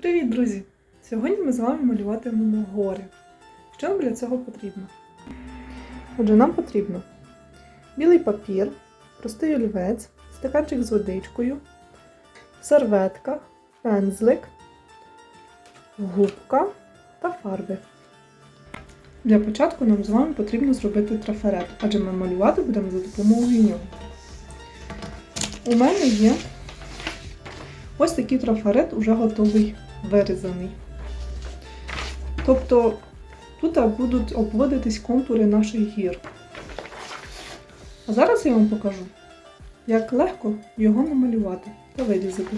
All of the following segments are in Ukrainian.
Привіт, друзі! Сьогодні ми з вами малюватимемо гори. Що нам для цього потрібно? Отже, нам потрібно білий папір, простий олівець, стаканчик з водичкою, серветка, пензлик, губка та фарби. Для початку нам з вами потрібно зробити трафарет, адже ми малювати будемо за допомогою нього. У мене є ось такий трафарет уже готовий вирізаний. Тобто тут будуть обводитись контури наших гір. А зараз я вам покажу, як легко його намалювати та вирізати.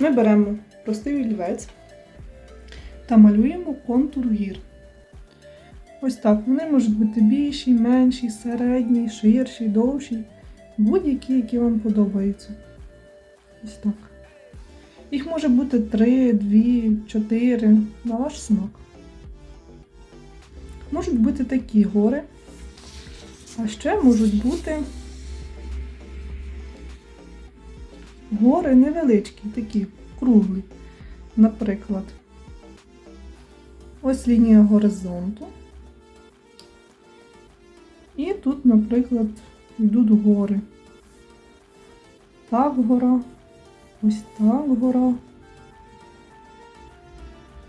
Ми беремо простий олівець та малюємо контур гір. Ось так. Вони можуть бути більші, менші, середні, ширші, довші, будь-які, які вам подобаються. Ось так. Їх може бути 3, 2, 4 на ваш смак. Можуть бути такі гори, а ще можуть бути гори невеличкі, такі круглі. Наприклад, ось лінія горизонту. І тут, наприклад, йдуть гори. Так гора, ось так гора.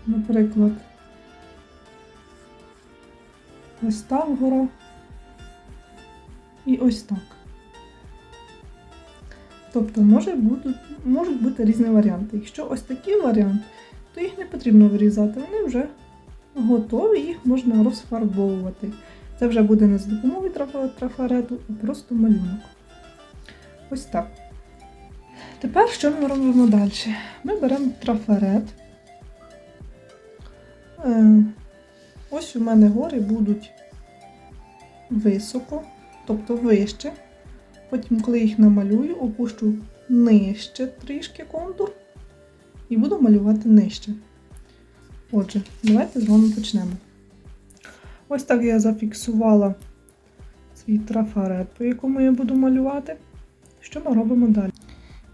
Наприклад, ось так гора. І ось так. Тобто може бути, можуть бути різні варіанти. Якщо ось такий варіант, то їх не потрібно вирізати, вони вже готові, їх можна розфарбовувати. Це вже буде не з допомогою трафарету, а просто малюнок. Ось так. Тепер що ми робимо далі? Ми беремо трафарет. Е, Ось у мене гори будуть високо, тобто вище. Потім, коли їх намалюю, опущу нижче трішки контур і буду малювати нижче. Отже, давайте з вами почнемо. Ось так я зафіксувала свій трафарет, по якому я буду малювати. Що ми робимо далі?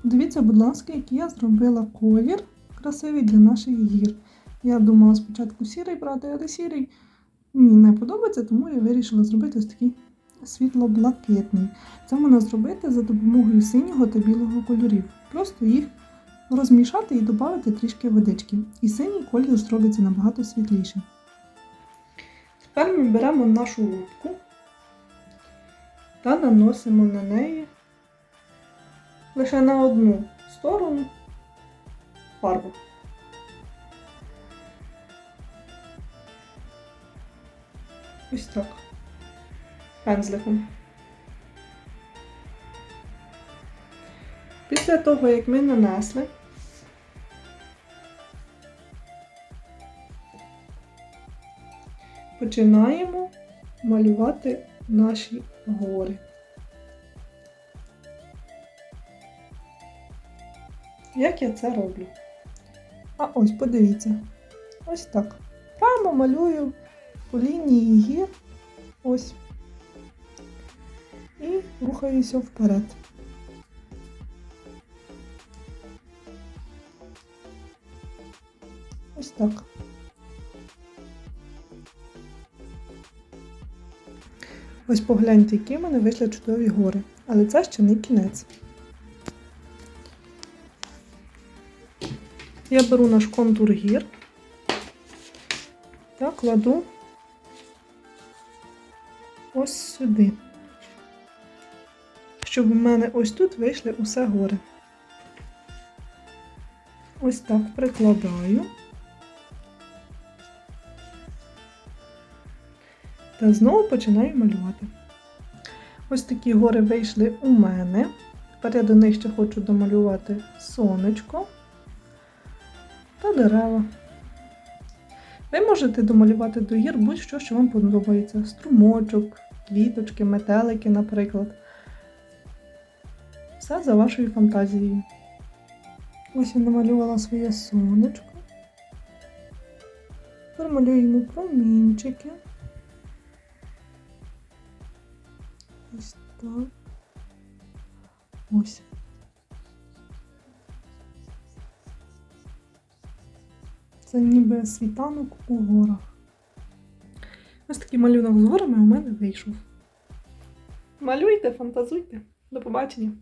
Дивіться, будь ласка, який я зробила колір красивий для наших гір. Я думала спочатку сірий брати, але сірий мені не подобається, тому я вирішила зробити ось такий світло-блакитний. Це можна зробити за допомогою синього та білого кольорів. Просто їх розмішати і додати трішки водички. І синій колір зробиться набагато світлішим. Тепер ми беремо нашу губку та наносимо на неї лише на одну сторону фарбу. Ось так. Пензликом. Після того, як ми нанесли, починаємо малювати наші гори. Як я це роблю? А ось подивіться. Ось так. Прямо малюю по лінії гір. Ось. І рухаюся вперед. Ось так. Ось погляньте, які в мене вийшли чудові гори. Але це ще не кінець. Я беру наш контур гір та кладу ось сюди. Щоб у мене ось тут вийшли усе гори. Ось так прикладаю. Та знову починаю малювати. Ось такі гори вийшли у мене. Тепер я до них ще хочу домалювати сонечко та дерева. Ви можете домалювати до гір будь-що, що вам подобається. Струмочок, квіточки, метелики, наприклад. Все за вашою фантазією. Ось я намалювала своє сонечко. Тепер промінчики. Ось так. Ось. Це ніби світанок у горах. Ось такий малюнок з горами у мене вийшов. Малюйте, фантазуйте. До побачення!